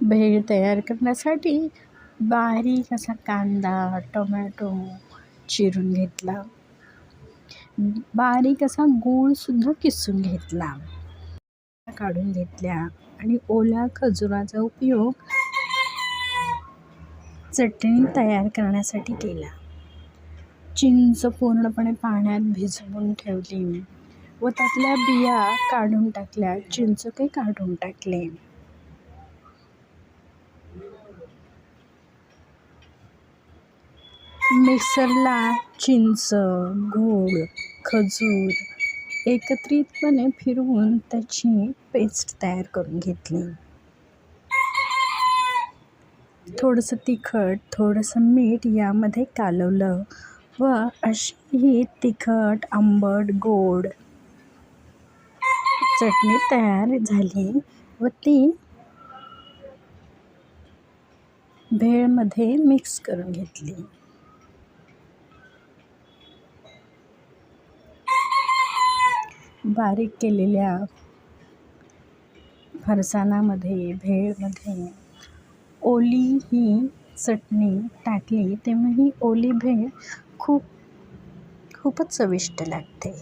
भेळ तयार करण्यासाठी बारीक असा कांदा टोमॅटो चिरून घेतला. बारीक असा गूळसुद्धा किसून घेतला. काढून घेतल्या आणि ओल्या खजुराचा उपयोग चटणी तयार करण्यासाठी केला. चिंच पूर्णपणे पाण्यात भिजवून ठेवली व त्यातल्या बिया काढून टाकल्या. चिंच काही काढून टाकले. मिक्सरला चिंच गूळ खजूर एकत्रितपणे फिरवून त्याची पेस्ट तयार करून घेतली. थोडंसं तिखट थोडंसं मीठ यामध्ये कालवलं व अशी ही तिखट आंबट गोड चटणी तयार झाली व ती भेळमध्ये मिक्स करून घेतली. बारीक केलेल्या फरसाणामध्ये भेळमध्ये ओली ही चटणी टाकली तेव्हा ही ओली भेळ खूप खूपच चविष्ट लागते.